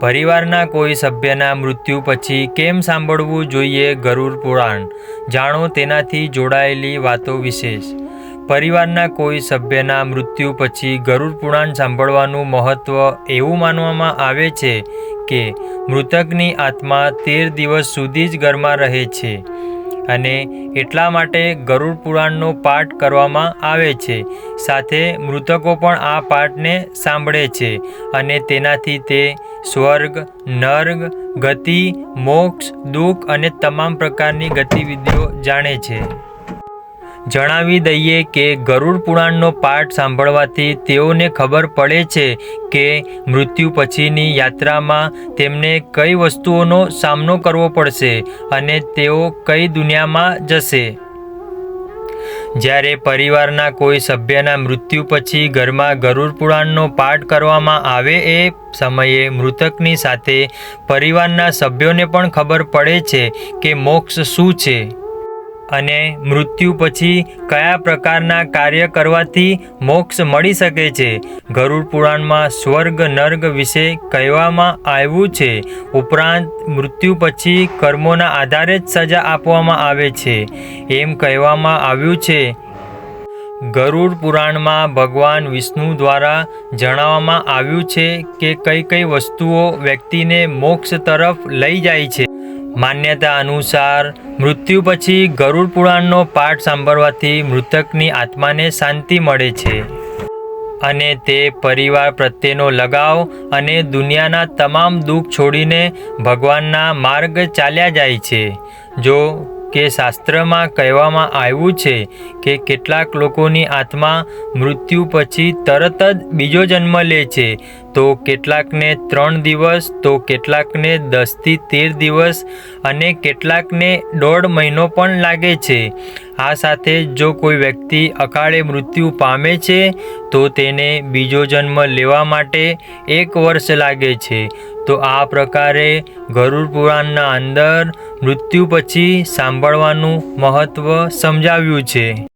પરિવારના કોઈ સભ્યના મૃત્યુ પછી કેમ સાંભળવું જોઈએ ગરુડ પુરાણ? જાણો, તેનાથી જોડાયેલી વાતો વિશેષ. પરિવારના કોઈ સભ્યના મૃત્યુ પછી ગરુડ પુરાણ સાંભળવાનું મહત્ત્વ એવું માનવામાં આવે છે કે મૃતકની આત્મા તેર દિવસ સુધી જ ઘરમાં રહે છે. અને એટલા માટે ગરુડ પુરાણનો પાઠ કરવામાં આવે છે. સાથે મૃતકો પણ આ પાઠને સાંભળે છે અને તેનાથી તે સ્વર્ગ, નર્ગ, ગતિ, મોક્ષ, દુઃખ અને તમામ પ્રકારની ગતિવિધિઓ જાણે છે. જણાવી દઈએ કે ગરુડ પુરાણનો પાઠ સાંભળવાથી તેઓને ખબર પડે છે કે મૃત્યુ પછીની યાત્રામાં તેમને કઈ વસ્તુઓનો સામનો કરવો પડશે અને તેઓ કઈ દુનિયામાં જશે. જ્યારે પરિવારના કોઈ સભ્યના મૃત્યુ પછી ઘરમાં ગરુડ પુરાણનો પાઠ કરવામાં આવે એ સમયે મૃતકની સાથે પરિવારના સભ્યોને પણ ખબર પડે છે કે મોક્ષ શું છે. અને મૃત્યુ પછી કયા પ્રકારના કાર્ય કરવાથી મોક્ષ મળી શકે છે? ગરુડ પુરાણમાં સ્વર્ગ, નર્ગ વિશે કહેવામાં આવ્યું છે. ઉપરાંત, મૃત્યુ પછી કર્મોના આધારે જ સજા આપવામાં આવે છે. એમ કહેવામાં આવ્યું છે. ગરુડ પુરાણમાં ભગવાન વિષ્ણુ દ્વારા જણાવવામાં આવ્યું છે કે કઈ કઈ વસ્તુઓ વ્યક્તિને મોક્ષ તરફ લઈ જાય છે. માન્યતા અનુસાર મૃત્યુ પછી ગરુડ પુરાણનો પાઠ સાંભળવાથી મૃતકની આત્માને શાંતિ મળે છે. અને તે પરિવાર પ્રત્યેનો લગાવ અને દુનિયાના તમામ દુઃખ છોડીને ભગવાનના માર્ગ ચાલ્યા જાય છે. જો કે શાસ્ત્રમાં કહેવામાં આવ્યું છે કે કેટલાક લોકોની આત્મા મૃત્યુ પછી તરત જ બીજો જન્મ લે છે તો કેટલાકને ત્રણ દિવસ, તો કેટલાકને દસથી તેર દિવસ અને કેટલાકને દોઢ મહિનો પણ લાગે છે. આ સાથે જો કોઈ વ્યક્તિ અકાળે મૃત્યુ પામે છે, તો તેને બીજો જન્મ લેવા માટે એક વર્ષ લાગે છે. તો આ પ્રકારે ગરુડ પુરાણના અંદર મૃત્યુ પછી સાંભળવાનું મહત્ત્વ સમજાવ્યું છે.